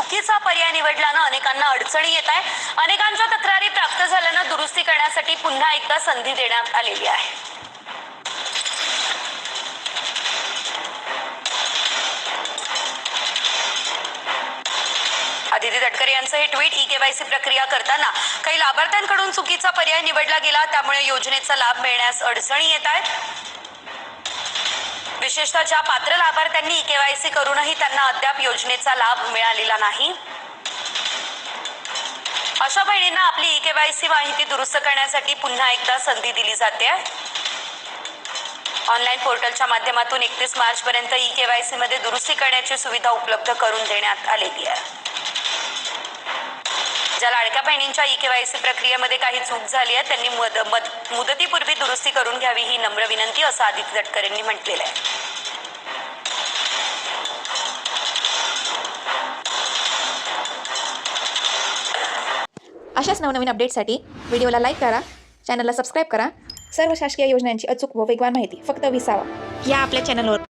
चुकीचा पर्याय निवडल्यानं अनेकांना अडचणी येत आहे अनेकांच्या तक्रारी प्राप्त झाल्यानं दुरुस्ती करण्यासाठी पुन्हा एकदा संधी देण्यात आलेली आहे. दिदी तटकरे यांचं हे ट्विट ई केवायसी प्रक्रिया करताना काही लाभार्थ्यांकडून चुकीचा पर्याय निवडला गेला त्यामुळे योजनेचा लाभ मिळण्यास अडचणी येत आहेत. विशेषतः ज्या पात्र लाभार्थ्यांनी ई केवायसी करूनही त्यांना अद्याप योजनेचा लाभ मिळालेला नाही. अशा बहिणींना आपली ई केवायसी माहिती दुरुस्त करण्यासाठी पुन्हा एकदा संधी दिली जाते. ऑनलाईन पोर्टलच्या माध्यमातून एकतीस मार्च पर्यंत ई केवायसी मध्ये दुरुस्ती करण्याची सुविधा उपलब्ध करून देण्यात आलेली आहे. ज्या लाडक्या बहिणींच्या ई केवायसी प्रक्रियेमध्ये काही चूक झाली आहे त्यांनी मुदतीपूर्वी दुरुस्ती करून घ्यावी ही नम्र विनंती असं आदित्य तटकरेंनी म्हटलेलं आहे. अशाच नवनवीन अपडेटसाठी व्हिडिओला लाईक करा चॅनलला सबस्क्राईब करा. सर्व शासकीय योजनांची अचूक व वेगवान माहिती फक्त विसावा. या आपल्या चॅनलवर